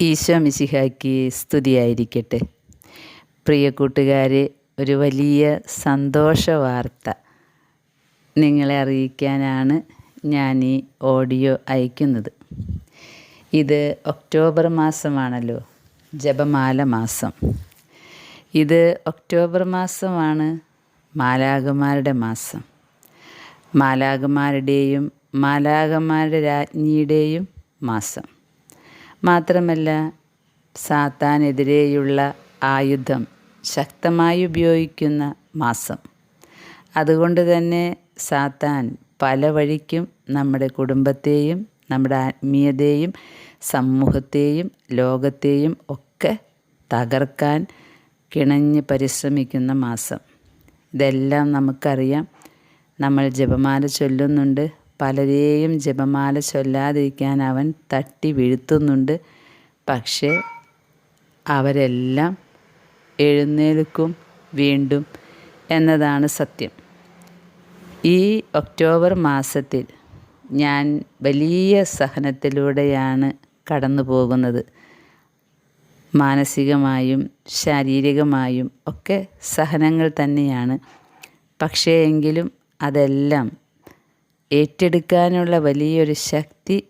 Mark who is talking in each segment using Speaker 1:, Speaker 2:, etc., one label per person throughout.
Speaker 1: ഈശോ മിശിഹാക്ക് സ്തുതിയായിരിക്കട്ടെ. പ്രിയ കൂട്ടുകാരെ ഒരു വലിയ സന്തോഷ വാർത്ത നിങ്ങളെ അറിയിക്കാനാണ് ഞാൻ ഈ ഓഡിയോ അയക്കുന്നത്. ഇത് ഒക്ടോബർ മാസമാണല്ലോ ജപമാല മാസം. ഇത് ഒക്ടോബർ മാസമാണ് മാലാകമാരുടെ മാസം. മാലാകമാരുടെയും മാലാകമാരുടെ രാജ്ഞിയുടെയും മാസം. മാത്രമല്ല സാത്താനെതിരെയുള്ള ആയുധം ശക്തമായി ഉപയോഗിക്കുന്ന മാസം. അതുകൊണ്ട് തന്നെ സാത്താൻ പല വഴിക്കും നമ്മുടെ കുടുംബത്തെയും നമ്മുടെ ആത്മീയതയും സമൂഹത്തെയും ലോകത്തെയും ഒക്കെ തകർക്കാൻ കിണഞ്ഞ് പരിശ്രമിക്കുന്ന മാസം. ഇതെല്ലാം നമുക്കറിയാം. നമ്മൾ ജപമാല ചൊല്ലുന്നുണ്ട്. പലരെയും ജപമാല ചൊല്ലാതിരിക്കാൻ അവൻ തട്ടി വീഴ്ത്തുന്നുണ്ട്. പക്ഷേ അവരെല്ലാം എഴുന്നേൽക്കും വീണ്ടും എന്നതാണ് സത്യം. ഈ ഒക്ടോബർ മാസത്തിൽ ഞാൻ വലിയ സഹനത്തിലൂടെയാണ് കടന്നു പോകുന്നത്. മാനസികമായും ശാരീരികമായും ഒക്കെ സഹനങ്ങൾ തന്നെയാണ്. പക്ഷേ എങ്കിലും അതെല്ലാം ഏറ്റെടുക്കാനുള്ള വലിയൊരു ശക്തി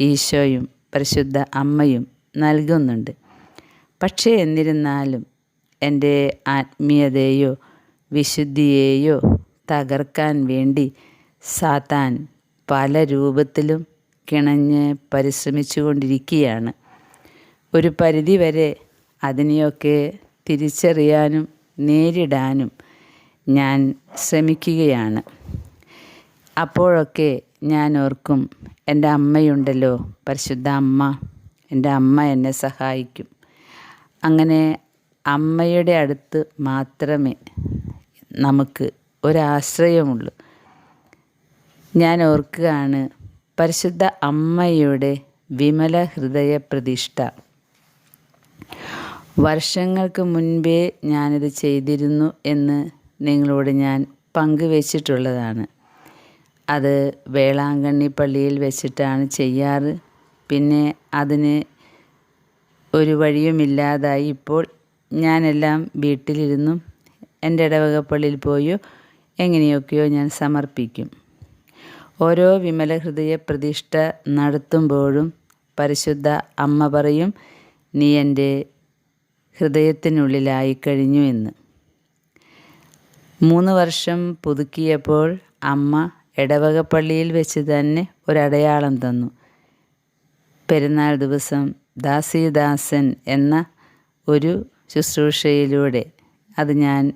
Speaker 1: ഈശോയും പരിശുദ്ധ അമ്മയും നൽകുന്നുണ്ട്. പക്ഷേ എന്നിരുന്നാലും എന്റെ ആത്മീയതയോ വിശുദ്ധിയെയോ തകർക്കാൻ വേണ്ടി സാത്താൻ പല രൂപത്തിലും കിണഞ്ഞ് പരിശ്രമിച്ചു കൊണ്ടിരിക്കുകയാണ് ഒരു പരിധിവരെ അതിനെയൊക്കെ തിരിച്ചറിയാനും നേരിടാനും ഞാൻ ശ്രമിക്കുകയാണ്. അപ്പോഴൊക്കെ ഞാൻ ഓർക്കും എന്റെ അമ്മയുണ്ടല്ലോ പരിശുദ്ധ അമ്മ എന്റെ അമ്മ എന്നെ സഹായിക്കും. അങ്ങനെ അമ്മയുടെ അടുത്ത് മാത്രമേ നമുക്ക് ഒരാശ്രയമുള്ളൂ. ഞാൻ ഓർക്കുകയാണ് പരിശുദ്ധ അമ്മയുടെ വിമല ഹൃദയ പ്രതിഷ്ഠ വർഷങ്ങൾക്ക് മുൻപേ ഞാനിത് ചെയ്തിരുന്നു എന്ന് നിങ്ങളോട് ഞാൻ പങ്കുവച്ചിട്ടുള്ളതാണ്. അത് വേളാങ്കണ്ണി പള്ളിയിൽ വെച്ചിട്ടാണ് ചെയ്യാറ്. പിന്നെ അതിന് ഒരു വഴിയുമില്ലാതായി ഇപ്പോൾ ഞാനെല്ലാം വീട്ടിലിരുന്നും എന്റെ ഇടവക പള്ളിയിൽ പോയോ എങ്ങനെയൊക്കെയോ ഞാൻ സമർപ്പിക്കും. ഓരോ വിമല ഹൃദയ പ്രതിഷ്ഠ നടത്തുമ്പോഴും പരിശുദ്ധ അമ്മ പറയും നീ എന്റെ ഹൃദയത്തിനുള്ളിലായി കഴിഞ്ഞു എന്ന്. മൂന്ന് വർഷം പുതുക്കിയപ്പോൾ അമ്മ ഇടവക പള്ളിയിൽ വെച്ച് തന്നെ ഒരടയാളം തന്നു. പെരുന്നാൾ ദിവസം ദാസിദാസൻ എന്ന ഒരു ശുശ്രൂഷയിലൂടെ അത് ഞാൻ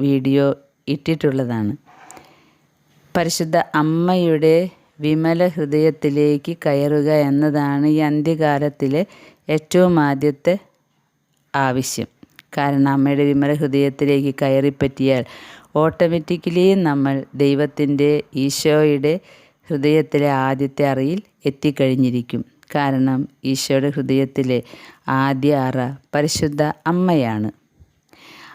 Speaker 1: വീഡിയോ ഇട്ടിട്ടുള്ളതാണ്. പരിശുദ്ധ അമ്മയുടെ വിമല ഹൃദയത്തിലേക്ക് കയറുക എന്നതാണ് ഈ അന്ത്യകാലത്തിലെ ഏറ്റവും ആദ്യത്തെ ആവശ്യം. കാരണം അമ്മയുടെ വിമല ഹൃദയത്തിലേക്ക് കയറിപ്പറ്റിയാൽ ഓട്ടോമാറ്റിക്കലി നമ്മൾ ദൈവത്തിന്റെ ഈശോയുടെ ഹൃദയത്തിലെ ആദ്യത്തെ അറയിൽ എത്തിക്കഴിഞ്ഞിരിക്കും. കാരണം ഈശോയുടെ ഹൃദയത്തിലെ ആദ്യ അറ പരിശുദ്ധ അമ്മയാണ്.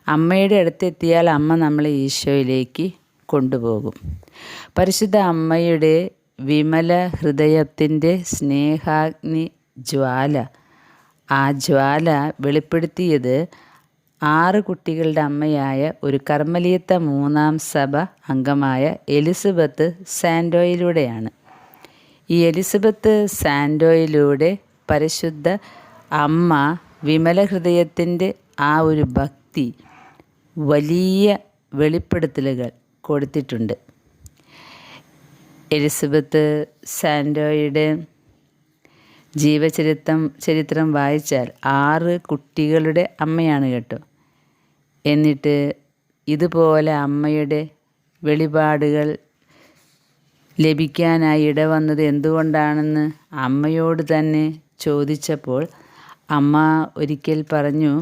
Speaker 1: അമ്മയുടെ അടുത്തെത്തിയാൽ അമ്മ നമ്മളെ ഈശോയിലേക്ക് കൊണ്ടുപോകും. പരിശുദ്ധ അമ്മയുടെ വിമല ഹൃദയത്തിന്റെ സ്നേഹാഗ്നി ജ്വാല ആ ജ്വാല വെളിപ്പെടുത്തിയത് ആറ് കുട്ടികളുടെ അമ്മയായ ഒരു കർമ്മലീത്ത മൂന്നാം സഭ അംഗമായ എലിസബത്ത് സാൻഡോയിലൂടെയാണ്. ഈ എലിസബത്ത് സാൻഡോയിലൂടെ പരിശുദ്ധ അമ്മ വിമല ഹൃദയത്തിന്റെ ആ ഒരു ഭക്തി വലിയ വെളിപ്പെടുത്തലുകൾ കൊടുത്തിട്ടുണ്ട്. എലിസബത്ത് സാൻഡോയുടെ ജീവചരിത്രം ചരിത്രം വായിച്ചാൽ ആറ് കുട്ടികളുടെ അമ്മയാണ് കേട്ടോ. എന്നിട്ട് ഇതുപോലെ അമ്മയുടെ വെളിപാടുകൾ ലഭിക്കാനായി ഇടവന്നത് എന്തുകൊണ്ടാണെന്ന് അമ്മയോട് തന്നെ ചോദിച്ചപ്പോൾ അമ്മ ഒരിക്കൽ പറഞ്ഞു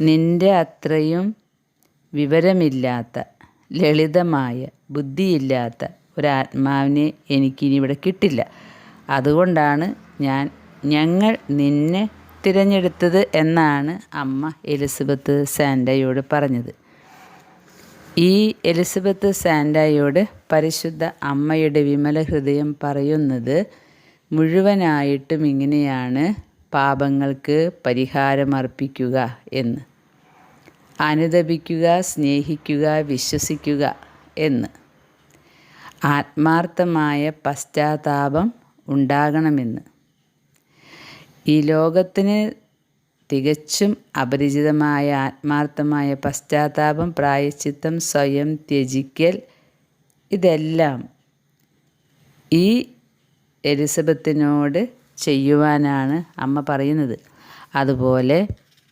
Speaker 1: നിന്റെ അത്രയും വിവരമില്ലാത്ത ലളിതമായ ബുദ്ധിയില്ലാത്ത ഒരാത്മാവിനെ എനിക്കിനി ഇവിടെ കിട്ടില്ല. അതുകൊണ്ടാണ് ഞാൻ ഞങ്ങൾ നിന്നെ തിരഞ്ഞെടുത്തത് എന്നാണ് അമ്മ എലിസബത്ത് സാൻഡയോട് പറഞ്ഞത്. ഈ എലിസബത്ത് സാൻഡയോട് പരിശുദ്ധ അമ്മയുടെ വിമല ഹൃദയം പറയുന്നത് മുഴുവനായിട്ടും ഇങ്ങനെയാണ്. പാപങ്ങൾക്ക് പരിഹാരമർപ്പിക്കുക എന്ന്. അനുദപിക്കുക സ്നേഹിക്കുക വിശ്വസിക്കുക എന്ന്. ആത്മാർത്ഥമായ പശ്ചാത്താപം ഉണ്ടാകണമെന്ന്. ഈ ലോകത്തിന് തികച്ചും അപരിചിതമായ ആത്മാർത്ഥമായ പശ്ചാത്താപം പ്രായശ്ചിത്തം സ്വയം ത്യജിക്കൽ ഇതെല്ലാം ഈ എലിസബത്തിനോട് ചെയ്യുവാനാണ് അമ്മ പറയുന്നത്. അതുപോലെ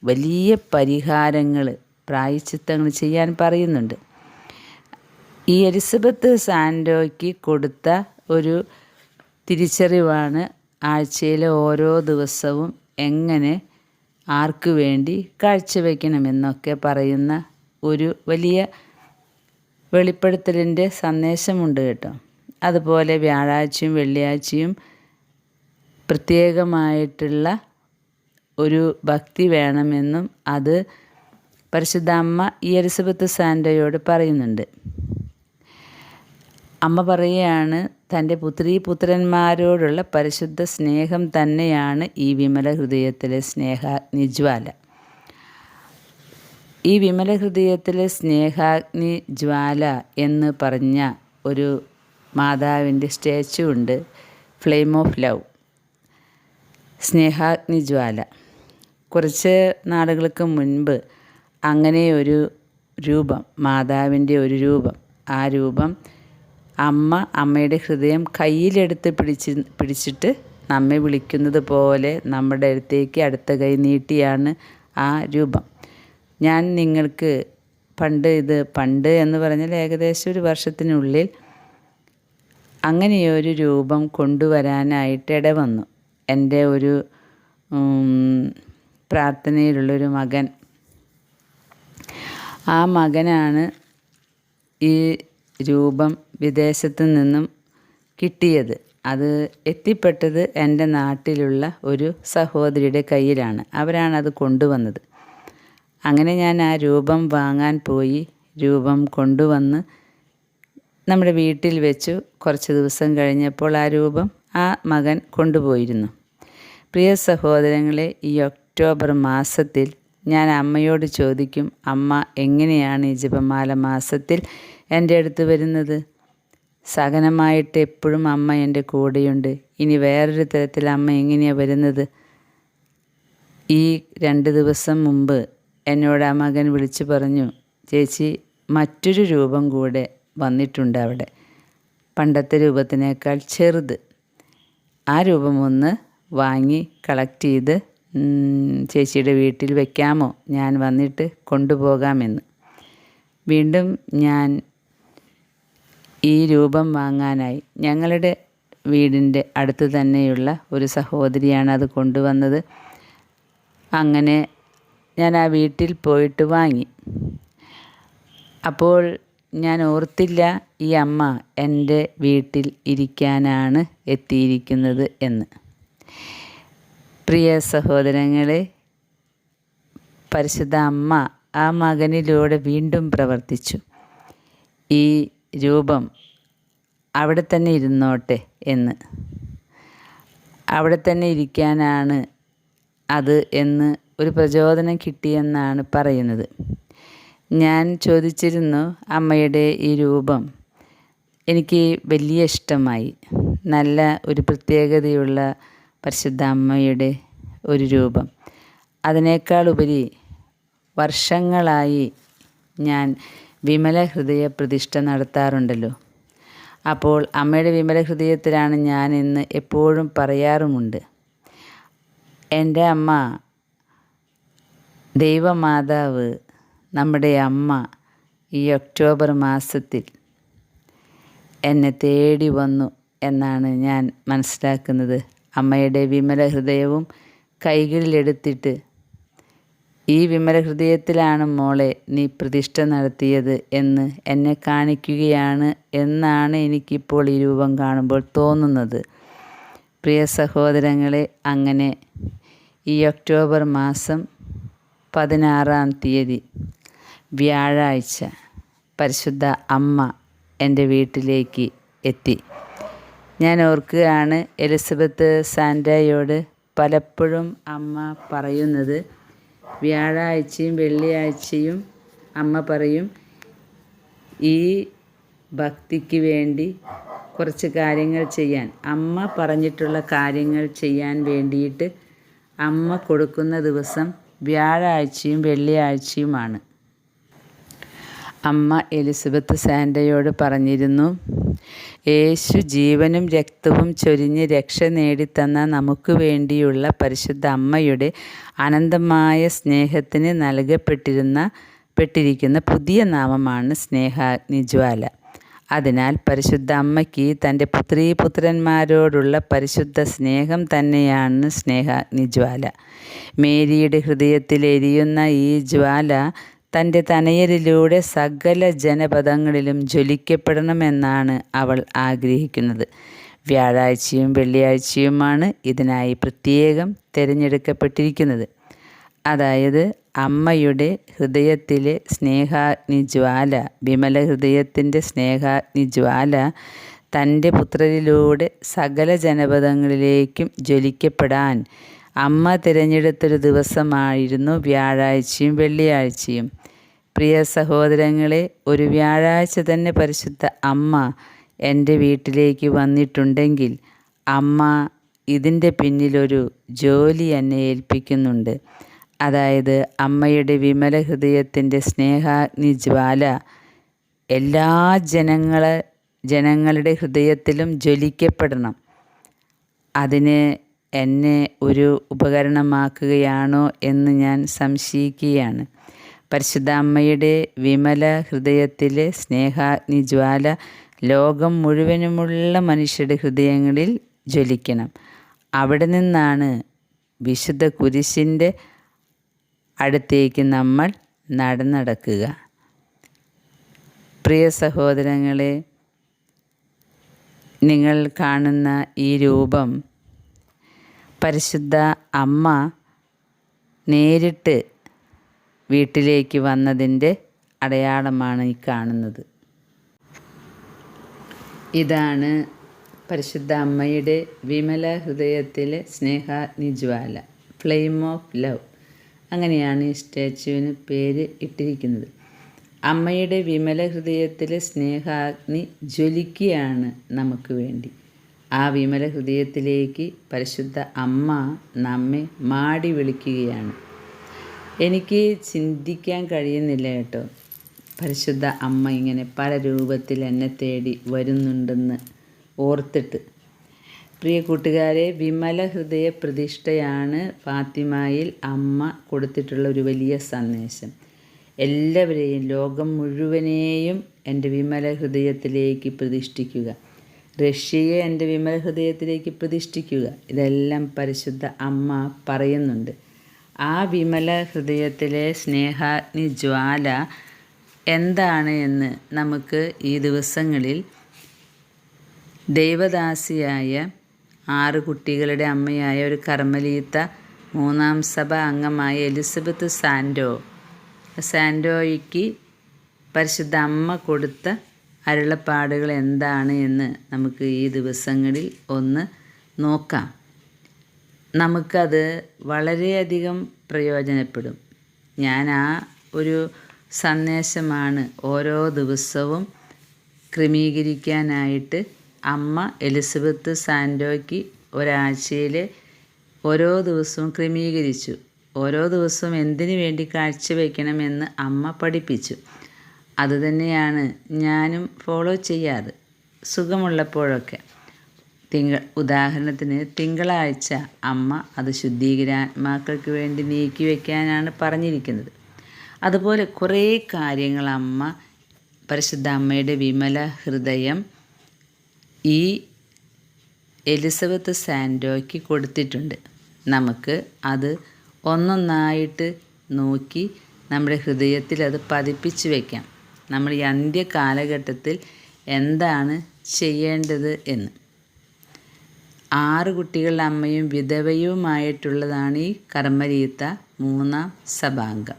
Speaker 1: വലിയ പരിഹാരങ്ങൾ പ്രായശ്ചിത്തങ്ങൾ ചെയ്യാൻ പറയുന്നുണ്ട്. ഈ എലിസബത്ത് സാൻഡോയ്ക്ക് കൊടുത്ത ഒരു തിരിച്ചറിവാണ് ആഴ്ചയിലെ ഓരോ ദിവസവും എങ്ങനെ ആർക്കു വേണ്ടി കാഴ്ചവെക്കണമെന്നൊക്കെ പറയുന്ന ഒരു വലിയ വെളിപ്പെടുത്തലിന്റെ സന്ദേശമുണ്ട് കേട്ടോ. അതുപോലെ വ്യാഴാഴ്ചയും വെള്ളിയാഴ്ചയും പ്രത്യേകമായിട്ടുള്ള ഒരു ഭക്തി വേണമെന്നും അത് പരിശുദ്ധ അമ്മ ഈ എലിസബത്ത് സാൻഡയോട് പറയുന്നുണ്ട്. അമ്മ പറയുകയാണ് തന്റെ പുത്രീ പുത്രന്മാരോടുള്ള പരിശുദ്ധ സ്നേഹം തന്നെയാണ് ഈ വിമല ഹൃദയത്തിലെ സ്നേഹാഗ്നി ജ്വാല ഈ വിമല ഹൃദയത്തിലെ സ്നേഹാഗ്നി ജ്വാല എന്ന് പറഞ്ഞ ഒരു മാതാവിന്റെ സ്റ്റാച്ചു ഉണ്ട് ഫ്ലെയിം ഓഫ് ലവ്. സ്നേഹാഗ്നി ജ്വാല കുറച്ച് നാളുകൾക്ക് മുൻപ് അങ്ങനെ ഒരു രൂപം മാതാവിന്റെ ഒരു രൂപം ആ രൂപം അമ്മ അമ്മയുടെ ഹൃദയം കയ്യിലെടുത്ത് പിടിച്ച് പിടിച്ചിട്ട് നമ്മെ വിളിക്കുന്നത് പോലെ നമ്മുടെ അടുത്തേക്ക് അടുത്ത കൈ നീട്ടിയാണ് ആ രൂപം. ഞാൻ നിങ്ങൾക്ക് പണ്ട് ഇത് പണ്ട് എന്ന് പറഞ്ഞാൽ ഏകദേശം ഒരു വർഷത്തിനുള്ളിൽ അങ്ങനെയൊരു രൂപം കൊണ്ടുവരാനായിട്ട് ഇടവന്നു. എന്റെ ഒരു പ്രാർത്ഥനയിലുള്ളൊരു മകൻ. ആ മകനാണ് ഈ രൂപം വിദേശത്തു നിന്നും കിട്ടിയത്. അത് എത്തിപ്പെട്ടത് എന്റെ നാട്ടിലുള്ള ഒരു സഹോദരിയുടെ കയ്യിലാണ്. അവരാണ് അത് കൊണ്ടുവന്നത്. അങ്ങനെ ഞാൻ ആ രൂപം വാങ്ങാൻ പോയി. രൂപം കൊണ്ടുവന്ന് നമ്മുടെ വീട്ടിൽ വെച്ചു. കുറച്ച് ദിവസം കഴിഞ്ഞപ്പോൾ ആ രൂപം ആ മകൻ കൊണ്ടുപോയിരുന്നു. പ്രിയ സഹോദരങ്ങളെ ഈ ഒക്ടോബർ മാസത്തിൽ ഞാൻ അമ്മയോട് ചോദിക്കും അമ്മ എങ്ങനെയാണ് ഈ ജപമാല മാസത്തിൽ എന്റെ അടുത്ത് വരുന്നത്. സഹനമായിട്ട് എപ്പോഴും അമ്മ എന്റെ കൂടെയുണ്ട്. ഇനി വേറൊരു തരത്തിൽ അമ്മ എങ്ങനെയാണ് വരുന്നത്? ഈ രണ്ട് ദിവസം മുമ്പ് എന്നോട് ആ മകൻ വിളിച്ചു പറഞ്ഞു ചേച്ചി മറ്റൊരു രൂപം കൂടെ വന്നിട്ടുണ്ട് അവിടെ. പണ്ടത്തെ രൂപത്തിനേക്കാൾ ചെറുത്. ആ രൂപം ഒന്ന് വാങ്ങി കളക്ട് ചെയ്ത് ചേച്ചിയുടെ വീട്ടിൽ വെക്കാമോ? ഞാൻ വന്നിട്ട് കൊണ്ടുപോകാമെന്ന്. വീണ്ടും ഞാൻ ഈ രൂപം വാങ്ങാനായി ഞങ്ങളുടെ വീടിന്റെ അടുത്ത് തന്നെയുള്ള ഒരു സഹോദരിയാണ് അത് കൊണ്ടുവന്നത്. അങ്ങനെ ഞാൻ ആ വീട്ടിൽ പോയിട്ട് വാങ്ങി. അപ്പോൾ ഞാൻ ഓർത്തില്ല ഈ അമ്മ എന്റെ വീട്ടിൽ ഇരിക്കാനാണ് എത്തിയിരിക്കുന്നത് എന്ന്. പ്രിയ സഹോദരങ്ങളെ പരിശുദ്ധ അമ്മ ആ മകനിലൂടെ വീണ്ടും പ്രവർത്തിച്ചു. ഈ രൂപം അവിടെ തന്നെ ഇരുന്നോട്ടെ എന്ന്. അവിടെ തന്നെ ഇരിക്കാനാണ് അത് എന്ന് ഒരു പ്രചോദനം കിട്ടിയെന്നാണ് പറയുന്നത്. ഞാൻ ചോദിച്ചിരുന്നു അമ്മയുടെ ഈ രൂപം എനിക്ക് വലിയ ഇഷ്ടമായി. നല്ല ഒരു പ്രത്യേകതയുള്ള പരിശുദ്ധ അമ്മയുടെ ഒരു രൂപം. അതിനേക്കാളുപരി വർഷങ്ങളായി ഞാൻ വിമല ഹൃദയ പ്രതിഷ്ഠ നടത്താറുണ്ടല്ലോ. അപ്പോൾ അമ്മയുടെ വിമല ഹൃദയത്തിലാണ് ഞാൻ ഇന്ന് എപ്പോഴും പറയാറുമുണ്ട്. എന്റെ അമ്മ ദൈവമാതാവ് നമ്മുടെ അമ്മ ഈ ഒക്ടോബർ മാസത്തിൽ എന്നെ തേടി വന്നു എന്നാണ് ഞാൻ മനസ്സിലാക്കുന്നത്. അമ്മയുടെ വിമല ഹൃദയവും കൈകളിലെടുത്തിട്ട് ഈ വിമല ഹൃദയത്തിലാണ് മോളെ നീ പ്രതിഷ്ഠ നടത്തിയത് എന്ന് എന്നെ കാണിക്കുകയാണ് എന്നാണ് എനിക്കിപ്പോൾ ഈ രൂപം കാണുമ്പോൾ തോന്നുന്നത്. പ്രിയ സഹോദരങ്ങളെ അങ്ങനെ ഈ ഒക്ടോബർ മാസം പതിനാറാം തീയതി വ്യാഴാഴ്ച പരിശുദ്ധ അമ്മ എന്റെ വീട്ടിലേക്ക് എത്തി. ഞാൻ ഓർക്കുകയാണ് എലിസബത്ത് സാൻഡയോട് പലപ്പോഴും അമ്മ പറയുന്നത് വ്യാഴാഴ്ചയും വെള്ളിയാഴ്ചയും അമ്മ പറയും ഈ ഭക്തിക്ക് വേണ്ടി കുറച്ച് കാര്യങ്ങൾ ചെയ്യാൻ. അമ്മ പറഞ്ഞിട്ടുള്ള കാര്യങ്ങൾ ചെയ്യാൻ വേണ്ടിയിട്ട് അമ്മ കൊടുക്കുന്ന ദിവസം വ്യാഴാഴ്ചയും വെള്ളിയാഴ്ചയുമാണ്. അമ്മ എലിസബത്ത് സാൻഡയോട് പറഞ്ഞിരുന്നു യേശു ജീവനും രക്തവും ചൊരിഞ്ഞ് രക്ഷ നേടിത്തന്ന നമുക്ക് വേണ്ടിയുള്ള പരിശുദ്ധ അമ്മയുടെ അനന്തമായ സ്നേഹത്തിന് നൽകപ്പെട്ടിരുന്ന പെട്ടിരിക്കുന്ന പുതിയ നാമമാണ് സ്നേഹാഗ്നിജ്വാല. അതിനാൽ പരിശുദ്ധ അമ്മയ്ക്ക് തന്റെ പുത്രീപുത്രന്മാരോടുള്ള പരിശുദ്ധ സ്നേഹം തന്നെയാണ് സ്നേഹാഗ്നിജ്വാല. മേരിയുടെ ഹൃദയത്തിൽ എരിയുന്ന ഈ ജ്വാല തന്റെ തനയരിലൂടെ സകല ജനപദങ്ങളിലും ജ്വലിക്കപ്പെടണമെന്നാണ് അവൾ ആഗ്രഹിക്കുന്നത്. വ്യാഴാഴ്ചയും വെള്ളിയാഴ്ചയുമാണ് ഇതിനായി പ്രത്യേകം തിരഞ്ഞെടുക്കപ്പെട്ടിരിക്കുന്നത്. അതായത് അമ്മയുടെ ഹൃദയത്തിലെ സ്നേഹാഗ്നിജ്വാല വിമല ഹൃദയത്തിന്റെ സ്നേഹാഗ്നിജ്വാല തന്റെ പുത്രരിലൂടെ സകല ജനപദങ്ങളിലേക്കും ജ്വലിക്കപ്പെടാൻ അമ്മ തിരഞ്ഞെടുത്തൊരു ദിവസമായിരുന്നു വ്യാഴാഴ്ചയും വെള്ളിയാഴ്ചയും. പ്രിയ സഹോദരങ്ങളെ ഒരു വ്യാഴാഴ്ച തന്നെ പരിശുദ്ധ അമ്മ എന്റെ വീട്ടിലേക്ക് വന്നിട്ടുണ്ടെങ്കിൽ അമ്മ ഇതിന്റെ പിന്നിലൊരു ജോലി എന്നെ ഏൽപ്പിക്കുന്നുണ്ട്. അതായത് അമ്മയുടെ വിമല ഹൃദയത്തിന്റെ സ്നേഹാഗ്നി ജ്വാല എല്ലാ ജനങ്ങളെ ജനങ്ങളുടെ ഹൃദയത്തിലും ജ്വലിക്കപ്പെടണം. അതിന് എന്നെ ഒരു ഉപകരണമാക്കുകയാണോ എന്ന് ഞാൻ സംശയിക്കുകയാണ്. പരിശുദ്ധ അമ്മയുടെ വിമല ഹൃദയത്തിലെ സ്നേഹാഗ്നി ജ്വാല ലോകം മുഴുവനുമുള്ള മനുഷ്യരുടെ ഹൃദയങ്ങളിൽ ജ്വലിക്കണം. അവിടെ നിന്നാണ് വിശുദ്ധ കുരിശിന്റെ അടുത്തേക്ക് നമ്മൾ നടന്നടക്കുക. പ്രിയ സഹോദരങ്ങളെ നിങ്ങൾ കാണുന്ന ഈ രൂപം പരിശുദ്ധ അമ്മ നേരിട്ട് വീട്ടിലേക്ക് വന്നതിന്റെ അടയാളമാണ് ഈ കാണുന്നത്. ഇതാണ് പരിശുദ്ധ അമ്മയുടെ വിമല ഹൃദയത്തിലെ സ്നേഹാഗ്നിജ്വാല ഫ്ലെയിം ഓഫ് ലവ്. അങ്ങനെയാണ് ഈ സ്റ്റാച്യുവിന് പേര് ഇട്ടിരിക്കുന്നത്. അമ്മയുടെ വിമല ഹൃദയത്തിലെ സ്നേഹാഗ്നി ജ്വലിക്കുകയാണ് നമുക്ക് വേണ്ടി. ആ വിമല ഹൃദയത്തിലേക്ക് പരിശുദ്ധ അമ്മ നമ്മെ മാടി വിളിക്കുകയാണ്. എനിക്ക് ചിന്തിക്കാൻ കഴിയുന്നില്ല കേട്ടോ. പരിശുദ്ധ അമ്മ ഇങ്ങനെ പല രൂപത്തിൽ എന്നെ തേടി വരുന്നുണ്ടെന്ന് ഓർത്തിട്ട്. പ്രിയ കൂട്ടുകാരെ വിമല ഹൃദയ പ്രതിഷ്ഠയാണ് ഫാത്തിമയിൽ അമ്മ കൊടുത്തിട്ടുള്ള ഒരു വലിയ സന്ദേശം. എല്ലാവരെയും ലോകം മുഴുവനെയും എന്റെ വിമല ഹൃദയത്തിലേക്ക് പ്രതിഷ്ഠിക്കുക. റഷ്യയെ എന്റെ വിമല ഹൃദയത്തിലേക്ക് പ്രതിഷ്ഠിക്കുക. ഇതെല്ലാം പരിശുദ്ധ അമ്മ പറയുന്നുണ്ട്. ആ വിമല ഹൃദയത്തിലെ സ്നേഹാഗ്നി ജ്വാല എന്താണ് എന്ന് നമുക്ക് ഈ ദിവസങ്ങളിൽ ദൈവദാസിയായ ആറ് കുട്ടികളുടെ അമ്മയായ ഒരു കർമ്മലീത്ത മൂന്നാം സഭ അംഗമായ എലിസബത്ത് സാൻഡോ സാൻഡോയ്ക്ക് പരിശുദ്ധ അമ്മ കൊടുത്ത അരുളപ്പാടുകൾ എന്താണ് എന്ന് നമുക്ക് ഈ ദിവസങ്ങളിൽ ഒന്ന് നോക്കാം. നമുക്കത് വളരെയധികം പ്രയോജനപ്പെടും. ഞാൻ ആ ഒരു സന്ദേശമാണ് ഓരോ ദിവസവും ക്രമീകരിക്കാനായിട്ട് അമ്മ എലിസബത്ത് സാൻഡോയ്ക്ക് ഒരാഴ്ചയിൽ ഓരോ ദിവസവും ക്രമീകരിച്ചു. ഓരോ ദിവസവും എന്തിനു വേണ്ടി കാഴ്ചവെക്കണമെന്ന് അമ്മ പഠിപ്പിച്ചു. അതുതന്നെയാണ് ഞാനും ഫോളോ ചെയ്യാറ്. സുഖമുള്ളപ്പോഴൊക്കെ. തിങ്കൾ ഉദാഹരണത്തിന് തിങ്കളാഴ്ച അമ്മ അത് ശുദ്ധീകരാത്മാക്കൾക്ക് വേണ്ടി നീക്കി വയ്ക്കാനാണ് പറഞ്ഞിരിക്കുന്നത്. അതുപോലെ കുറേ കാര്യങ്ങൾ അമ്മ പരിശുദ്ധ അമ്മയുടെ വിമല ഹൃദയം ഈ എലിസബത്ത് സാൻഡോയ്ക്ക് കൊടുത്തിട്ടുണ്ട്. നമുക്ക് അത് ഒന്നൊന്നായിട്ട് നോക്കി നമ്മുടെ ഹൃദയത്തിൽ അത് പതിപ്പിച്ച് വയ്ക്കാം നമ്മൾ ഈ അന്ത്യ കാലഘട്ടത്തിൽ എന്താണ് ചെയ്യേണ്ടത് എന്ന്. ആറ് കുട്ടികളുടെ അമ്മയും വിധവയുമായിട്ടുള്ളതാണ് ഈ കർമ്മരീത്ത മൂന്നാം സഭാംഗം.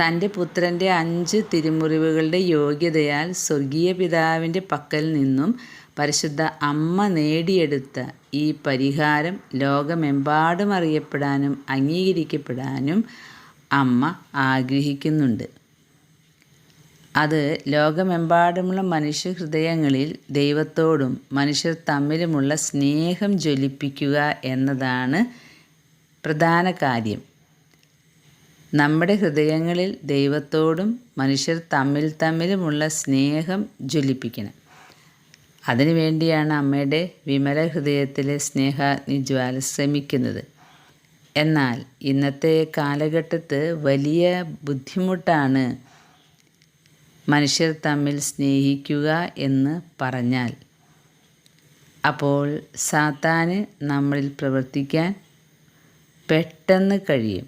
Speaker 1: തന്റെ പുത്രന്റെ അഞ്ച് തിരുമുറിവുകളുടെ യോഗ്യതയാൽ സ്വർഗീയ പിതാവിന്റെ പക്കൽ നിന്നും പരിശുദ്ധ അമ്മ നേടിയെടുത്ത ഈ പരിഹാരം ലോകമെമ്പാടും അറിയപ്പെടാനും അംഗീകരിക്കപ്പെടാനും അമ്മ ആഗ്രഹിക്കുന്നുണ്ട്. അത് ലോകമെമ്പാടുമുള്ള മനുഷ്യഹൃദയങ്ങളിൽ ദൈവത്തോടും മനുഷ്യർ തമ്മിലുമുള്ള സ്നേഹം ജ്വലിപ്പിക്കുക എന്നതാണ് പ്രധാന കാര്യം. നമ്മുടെ ഹൃദയങ്ങളിൽ ദൈവത്തോടും മനുഷ്യർ തമ്മിൽ തമ്മിലുമുള്ള സ്നേഹം ജ്വലിപ്പിക്കണം. അതിനുവേണ്ടിയാണ് അമ്മയുടെ വിമല ഹൃദയത്തിലെ നിജ്വാല ശ്രമിക്കുന്നത്. എന്നാൽ ഇന്നത്തെ കാലഘട്ടത്ത് വലിയ ബുദ്ധിമുട്ടാണ് മനുഷ്യർ തമ്മിൽ സ്നേഹിക്കുക എന്ന് പറഞ്ഞാൽ അപ്പോൾ സാത്താന് നമ്മളിൽ പ്രവർത്തിക്കാൻ പെട്ടെന്ന് കഴിയും.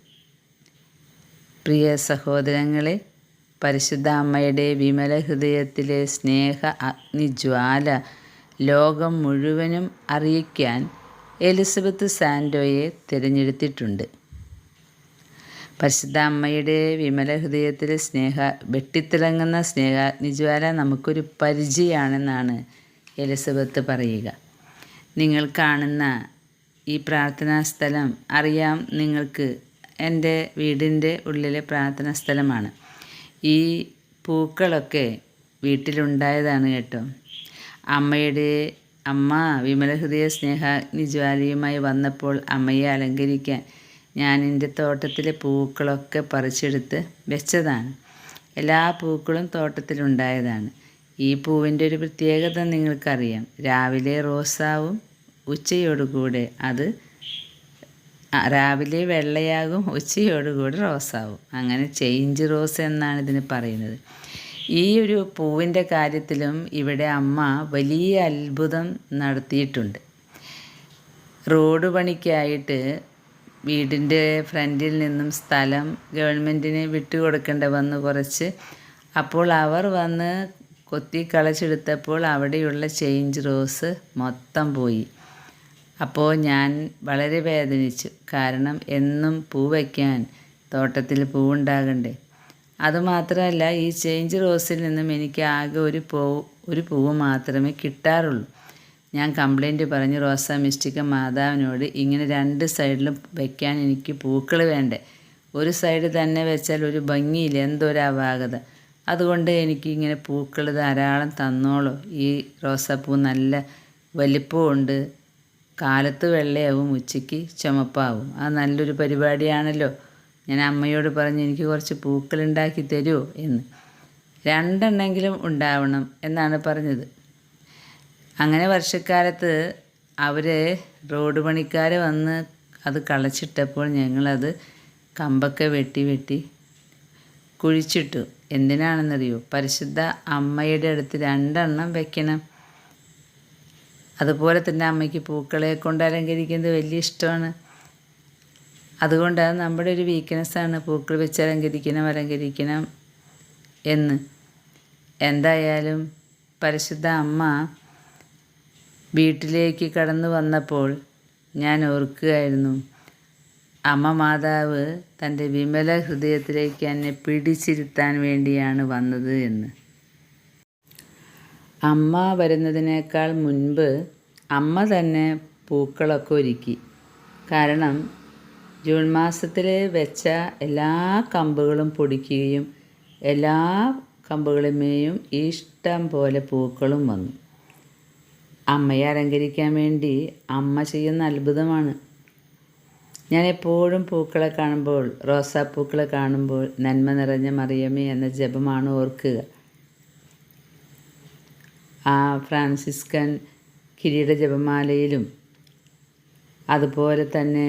Speaker 1: പ്രിയ സഹോദരങ്ങളെ പരിശുദ്ധ അമ്മയുടെ വിമല ഹൃദയത്തിലെ സ്നേഹ അഗ്നിജ്വാല ലോകം മുഴുവനും അറിയിക്കാൻ എലിസബത്ത് സാൻഡോയെ തിരഞ്ഞെടുത്തിട്ടുണ്ട്. പരിശുദ്ധ അമ്മയുടെ വിമല ഹൃദയത്തിൽ സ്നേഹ വെട്ടിത്തിളങ്ങുന്ന സ്നേഹാഗ്നിജ്വാല നമുക്കൊരു പരിചയമാണെന്നാണ് എലിസബത്ത് പറയുക. നിങ്ങൾ കാണുന്ന ഈ പ്രാർത്ഥനാ സ്ഥലം അറിയാം നിങ്ങൾക്ക് എന്റെ വീടിന്റെ ഉള്ളിലെ പ്രാർത്ഥനാ സ്ഥലമാണ്. ഈ പൂക്കളൊക്കെ വീട്ടിലുണ്ടായതാണ് കേട്ടോ. അമ്മയുടെ അമ്മ വിമലഹൃദയ സ്നേഹാഗ്നിജ്വാലയുമായി വന്നപ്പോൾ അമ്മയെ അലങ്കരിക്കാൻ ഞാൻ എന്റെ തോട്ടത്തിലെ പൂക്കളൊക്കെ പറിച്ചെടുത്ത് വെച്ചതാണ്. എല്ലാ പൂക്കളും തോട്ടത്തിലുണ്ടായതാണ് ഈ പൂവിന്റെ ഒരു പ്രത്യേകത നിങ്ങൾക്കറിയാം. രാവിലെ റോസാവും ഉച്ചയോടുകൂടെ അത് രാവിലെ വെള്ളയാകും ഉച്ചയോടുകൂടി റോസാവും. അങ്ങനെ ചേഞ്ച് റോസ് എന്നാണ് ഇതിന് പറയുന്നത്. ഈ ഒരു പൂവിന്റെ കാര്യത്തിലും ഇവിടെ അമ്മ വലിയ അത്ഭുതം നടത്തിയിട്ടുണ്ട്. റോഡ് പണിക്കായിട്ട് വീടിന്റെ ഫ്രണ്ടിൽ നിന്നും സ്ഥലം ഗവൺമെന്റിന് വിട്ടുകൊടുക്കേണ്ട വന്ന് കുറച്ച്. അപ്പോൾ അവർ വന്ന് കൊത്തി കളച്ചെടുത്തപ്പോൾ അവിടെയുള്ള ചേഞ്ച് റോസ് മൊത്തം പോയി. അപ്പോൾ ഞാൻ വളരെ വേദനിച്ചു. കാരണം എന്നും പൂ വയ്ക്കാൻ തോട്ടത്തിൽ പൂവുണ്ടാകണ്ടേ അതുമാത്രമല്ല ഈ ചേഞ്ച് റോസിൽ നിന്നും എനിക്ക് ആകെ ഒരു പൂ ഒരു പൂവ് മാത്രമേ കിട്ടാറുള്ളൂ. ഞാൻ കംപ്ലൈന്റ് പറഞ്ഞ് റോസ മിസ്റ്റിക്ക മാതാവിനോട് ഇങ്ങനെ രണ്ട് സൈഡിലും വയ്ക്കാൻ എനിക്ക് പൂക്കൾ വേണ്ടേ. ഒരു സൈഡ് തന്നെ വെച്ചാൽ ഒരു ഭംഗിയില്ല എന്തൊരു അപാകത അതുകൊണ്ട് എനിക്ക് ഇങ്ങനെ പൂക്കൾ ധാരാളം തന്നോളൂ. ഈ റോസാപ്പൂ നല്ല വലിപ്പമുണ്ട്. കാലത്ത് വെള്ളയാവും ഉച്ചയ്ക്ക് ചുമപ്പാവും. അത് നല്ലൊരു പരിപാടിയാണല്ലോ. ഞാൻ അമ്മയോട് പറഞ്ഞ് എനിക്ക് കുറച്ച് പൂക്കൾ ഉണ്ടാക്കി തരുമോ എന്ന്. രണ്ടെണ്ണെങ്കിലും ഉണ്ടാവണം എന്നാണ് പറഞ്ഞത്. അങ്ങനെ വർഷക്കാലത്ത് അവർ റോഡ് പണിക്കാർ വന്ന് അത് കളച്ചിട്ടപ്പോൾ ഞങ്ങളത് കമ്പൊക്കെ വെട്ടി വെട്ടി കുഴിച്ചിട്ടു. എന്തിനാണെന്നറിയോ? പരിശുദ്ധ അമ്മയുടെ അടുത്ത് രണ്ടെണ്ണം വെക്കണം. അതുപോലെ തന്നെ അമ്മയ്ക്ക് പൂക്കളെ കൊണ്ട് അലങ്കരിക്കുന്നത് വലിയ ഇഷ്ടമാണ്. അതുകൊണ്ട് അത് നമ്മുടെ ഒരു വീക്ക്നെസ്സാണ് പൂക്കൾ വെച്ച് അലങ്കരിക്കണം അലങ്കരിക്കണം എന്ന്. എന്തായാലും പരിശുദ്ധ അമ്മ വീട്ടിലേക്ക് കടന്നു വന്നപ്പോൾ ഞാൻ ഓർക്കുകയായിരുന്നു അമ്മ മാതാവ് തന്റെ വിമല ഹൃദയത്തിലേക്ക് എന്നെ പിടിച്ചിരുത്താൻ വേണ്ടിയാണ് വന്നത് എന്ന്. അമ്മ വരുന്നതിനേക്കാൾ മുൻപ് അമ്മ തന്നെ പൂക്കളൊക്കെ ഒരുക്കി. കാരണം ജൂൺ മാസത്തിൽ വെച്ച എല്ലാ കമ്പുകളും പൊടിക്കുകയും എല്ലാ കമ്പുകളുമേയും ഇഷ്ടം പോലെ പൂക്കളും വന്നു. അമ്മയെ അലങ്കരിക്കാൻ വേണ്ടി അമ്മ ചെയ്യുന്ന അത്ഭുതമാണ്. ഞാൻ എപ്പോഴും പൂക്കളെ കാണുമ്പോൾ റോസാപ്പൂക്കളെ കാണുമ്പോൾ നന്മ നിറഞ്ഞ മറിയമേ എന്ന ജപമാണ് ഓർക്കുക. ആ ഫ്രാൻസിസ്കൻ കിരീട ജപമാലയിലും അതുപോലെ തന്നെ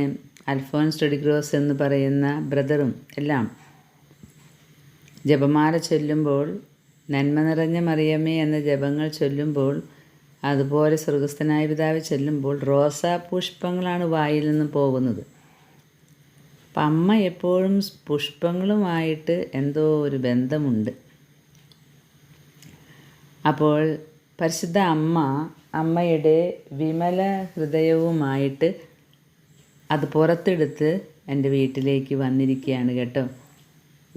Speaker 1: അൽഫോൻസ് ടെഡിഗ്രോസ് എന്ന് പറയുന്ന ബ്രദറും എല്ലാം ജപമാല ചൊല്ലുമ്പോൾ നന്മ നിറഞ്ഞ മറിയമ്മേ എന്ന ജപങ്ങൾ ചൊല്ലുമ്പോൾ അതുപോലെ സ്വർഗസ്ഥനായ പിതാവ് ചെല്ലുമ്പോൾ റോസാ പുഷ്പങ്ങളാണ് വായിൽ നിന്ന് പോകുന്നത്. അപ്പം അമ്മ എപ്പോഴും പുഷ്പങ്ങളുമായിട്ട് എന്തോ ഒരു ബന്ധമുണ്ട്. അപ്പോൾ പരിശുദ്ധ അമ്മ അമ്മയുടെ വിമല ഹൃദയവുമായിട്ട് അത് പുറത്തെടുത്ത് എന്റെ വീട്ടിലേക്ക് വന്നിരിക്കുകയാണ് കേട്ടോ.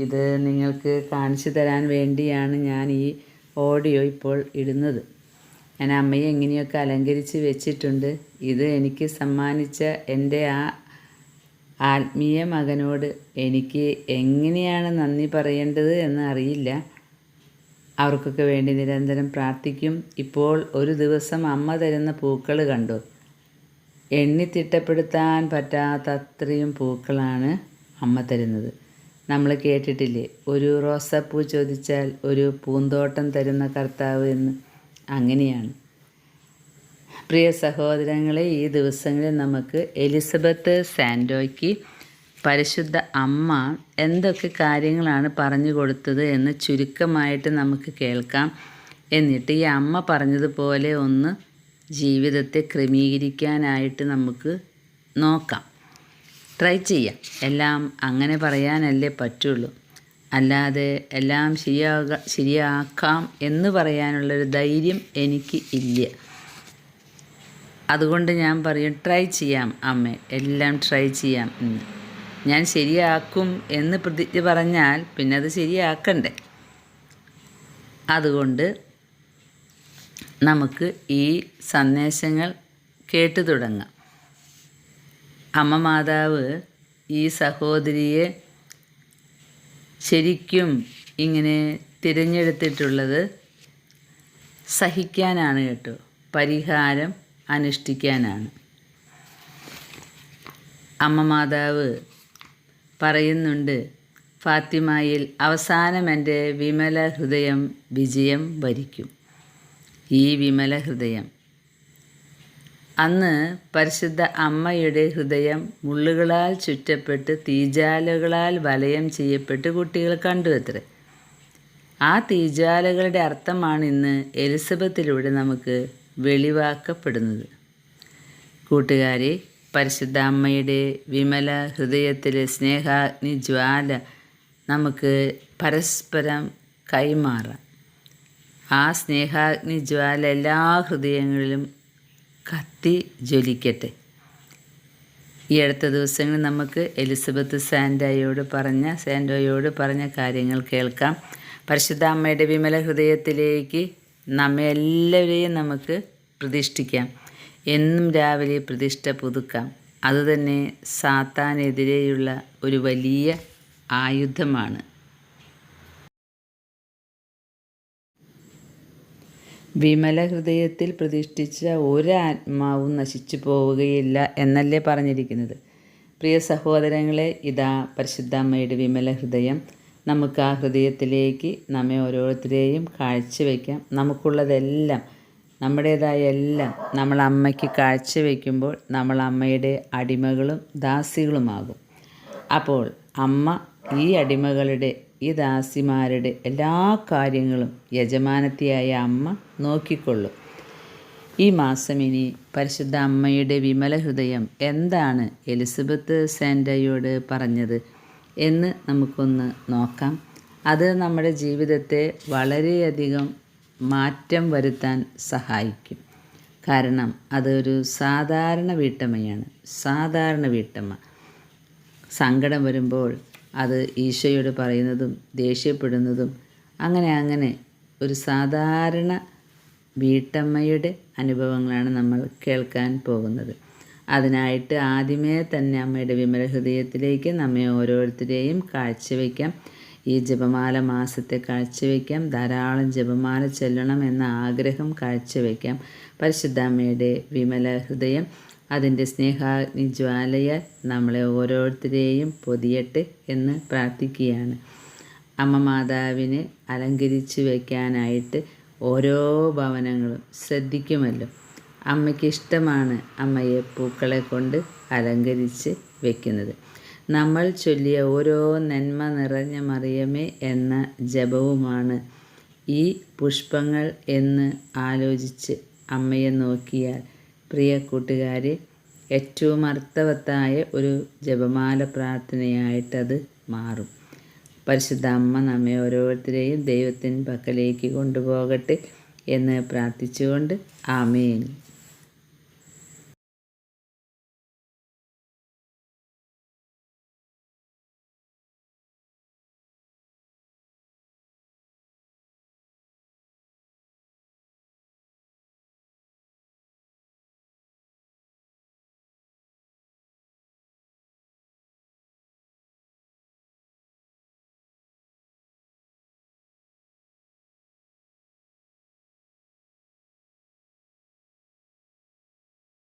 Speaker 1: ഇത് നിങ്ങൾക്ക് കാണിച്ചു തരാൻ വേണ്ടിയാണ് ഞാൻ ഈ ഓഡിയോ ഇപ്പോൾ ഇടുന്നത്. ഞാൻ അമ്മയെ എങ്ങനെയൊക്കെ അലങ്കരിച്ച് വെച്ചിട്ടുണ്ട്. ഇത് എനിക്ക് സമ്മാനിച്ച എന്റെ ആ ആത്മീയ മകനോട് എനിക്ക് എങ്ങനെയാണ് നന്ദി പറയേണ്ടത് എന്ന് അറിയില്ല. അവർക്കൊക്കെ വേണ്ടി നിരന്തരം പ്രാർത്ഥിക്കും. ഇപ്പോൾ ഒരു ദിവസം അമ്മ തരുന്ന പൂക്കൾ കണ്ടു. എണ്ണി തിട്ടപ്പെടുത്താൻ പറ്റാത്ത അത്രയും പൂക്കളാണ് അമ്മ തരുന്നത്. നമ്മൾ കേട്ടിട്ടില്ലേ? ഒരു റോസാപ്പൂ ചോദിച്ചാൽ ഒരു പൂന്തോട്ടം തരുന്ന കർത്താവ് എന്ന്. അങ്ങനെയാണ്. പ്രിയ സഹോദരങ്ങളെ ഈ ദിവസങ്ങളിൽ നമുക്ക് എലിസബത്ത് സാൻഡോയ്ക്ക് പരിശുദ്ധ അമ്മ എന്തൊക്കെ കാര്യങ്ങളാണ് പറഞ്ഞു കൊടുത്തത് എന്ന് ചുരുക്കമായിട്ട് നമുക്ക് കേൾക്കാം. എന്നിട്ട് ഈ അമ്മ പറഞ്ഞതുപോലെ ഒന്ന് ജീവിതത്തെ ക്രമീകരിക്കാനായിട്ട് നമുക്ക് നോക്കാം. ട്രൈ ചെയ്യാം. എല്ലാം അങ്ങനെ പറയാനല്ലേ പറ്റുള്ളൂ. അല്ലാതെ എല്ലാം ശരിയാക ശരിയാക്കാം എന്ന് പറയാനുള്ളൊരു ധൈര്യം എനിക്ക് ഇല്ല. അതുകൊണ്ട് ഞാൻ പറയും ട്രൈ ചെയ്യാം അമ്മ എല്ലാം ട്രൈ ചെയ്യാം എന്ന്. ഞാൻ ശരിയാക്കും എന്ന് പ്രതിജ്ഞ പറഞ്ഞാൽ പിന്നെ അത് ശരിയാക്കണ്ടേ? അതുകൊണ്ട് നമുക്ക് ഈ സന്ദേശങ്ങൾ കേട്ടു തുടങ്ങാം. അമ്മ മാതാവ് ഈ സഹോദരിയെ ശരിക്കും ഇങ്ങനെ തിരഞ്ഞെടുത്തിട്ടുള്ളത് സഹിക്കാനാണ് കേട്ടോ. പരിഹാരം അനുഷ്ഠിക്കാനാണ്. അമ്മ മാതാവ് പറയുന്നുണ്ട് ഫാത്തിമയിൽ അവസാനം എന്റെ വിമല ഹൃദയം വിജയം വരിക്കും. ഈ വിമല ഹൃദയം അന്ന് പരിശുദ്ധ അമ്മയുടെ ഹൃദയം മുള്ളുകളാൽ ചുറ്റപ്പെട്ട് തീജാലുകളാൽ വലയം ചെയ്യപ്പെട്ട് കുട്ടികൾ കണ്ടു അത്രേ. ആ തീജാലകളുടെ അർത്ഥമാണ് ഇന്ന് എലിസബത്തിലൂടെ നമുക്ക് വെളിവാക്കപ്പെടുന്നത്. കൂട്ടുകാരെ പരിശുദ്ധ അമ്മയുടെ വിമല ഹൃദയത്തിലെ സ്നേഹാഗ്നി ജ്വാല നമുക്ക് പരസ്പരം കൈമാറാം. ആ സ്നേഹാഗ്നി ജ്വാല എല്ലാ ഹൃദയങ്ങളിലും കത്തി ജ്വലിക്കട്ടെ. ഈ അടുത്ത ദിവസങ്ങളിൽ നമുക്ക് എലിസബത്ത് സാൻഡോയോട് പറഞ്ഞ സാൻഡോയോട് പറഞ്ഞ കാര്യങ്ങൾ കേൾക്കാം. പരിശുദ്ധ അമ്മയുടെ വിമല ഹൃദയത്തിലേക്ക് നമ്മെ എല്ലാവരെയും നമുക്ക് പ്രതിഷ്ഠിക്കാം. എന്നും രാവിലെ പ്രതിഷ്ഠ പുതുക്കാം. അതുതന്നെ സാത്താനെതിരെയുള്ള ഒരു വലിയ ആയുധമാണ്. വിമല ഹൃദയത്തിൽ പ്രതിഷ്ഠിച്ച ഒരാത്മാവും നശിച്ചു പോവുകയില്ല എന്നല്ലേ പറഞ്ഞിരിക്കുന്നത്. പ്രിയ സഹോദരങ്ങളെ ഇതാ പരിശുദ്ധമ്മയുടെ വിമല ഹൃദയം നമുക്ക് ആ ഹൃദയത്തിലേക്ക് നമ്മെ ഓരോരുത്തരെയും കാഴ്ചവെക്കാം. നമുക്കുള്ളതെല്ലാം നമ്മുടേതായ എല്ലാം നമ്മൾ അമ്മയ്ക്ക് കാഴ്ചവെക്കുമ്പോൾ നമ്മൾ അമ്മയുടെ അടിമകളും ദാസികളുമാകും. അപ്പോൾ അമ്മ ഈ അടിമകളുടെ ഈ ദാസിമാരുടെ എല്ലാ കാര്യങ്ങളും യജമാനത്തിയായ അമ്മ നോക്കിക്കൊള്ളും. ഈ മാസം ഇനി പരിശുദ്ധ അമ്മയുടെ വിമല ഹൃദയം എന്താണ് എലിസബത്ത് സാൻഡയോട് പറഞ്ഞത് എന്ന് നമുക്കൊന്ന് നോക്കാം. അത് നമ്മുടെ ജീവിതത്തെ വളരെയധികം മാറ്റം വരുത്താൻ സഹായിക്കും. കാരണം അതൊരു സാധാരണ വീട്ടമ്മയാണ്. സാധാരണ വീട്ടമ്മ. സങ്കടം വരുമ്പോൾ അത് ഈശോയോട് പറയുന്നതും ദേഷ്യപ്പെടുന്നതും അങ്ങനെ അങ്ങനെ ഒരു സാധാരണ വീട്ടമ്മയുടെ അനുഭവങ്ങളാണ് നമ്മൾ കേൾക്കാൻ പോകുന്നത്. അതിനായിട്ട് ആദ്യമേ തന്നെ അമ്മയുടെ വിമല ഹൃദയത്തിലേക്ക് നമ്മെ ഓരോരുത്തരെയും കാഴ്ചവെക്കാം ഈ ജപമാല മാസത്തെ കാഴ്ചവെക്കാം ധാരാളം ജപമാല ചെല്ലണം എന്ന ആഗ്രഹം കാഴ്ചവെക്കാം പരിശുദ്ധ അമ്മയുടെ വിമല ഹൃദയം അതിന്റെ സ്നേഹാഗ്നി ജ്വാലയാൽ നമ്മളെ ഓരോരുത്തരെയും പൊതിയട്ടെ എന്ന് പ്രാർത്ഥിക്കുകയാണ്. അമ്മ മാതാവിനെ അലങ്കരിച്ച് വയ്ക്കാനായിട്ട് ഓരോ ഭവനങ്ങളും ശ്രദ്ധിക്കുമല്ലോ. അമ്മയ്ക്ക് ഇഷ്ടമാണ് അമ്മയെ പൂക്കളെ കൊണ്ട് അലങ്കരിച്ച് വെക്കുന്നത്. നമ്മൾ ചൊല്ലിയ ഓരോ നന്മ നിറഞ്ഞ മറിയമേ എന്ന ജപവുമാണ് ഈ പുഷ്പങ്ങൾ എന്ന് ആലോചിച്ച് അമ്മയെ നോക്കിയാൽ പ്രിയ കൂട്ടുകാരെ ഏറ്റവും അർത്ഥവത്തായ ഒരു ജപമാല പ്രാർത്ഥനയായിട്ടത് മാറും. പരിശുദ്ധ അമ്മ നമ്മെ ഓരോരുത്തരെയും ദൈവത്തിൻ പക്കലേക്ക് കൊണ്ടുപോകട്ടെ എന്ന് പ്രാർത്ഥിച്ചുകൊണ്ട് ആമേൻ.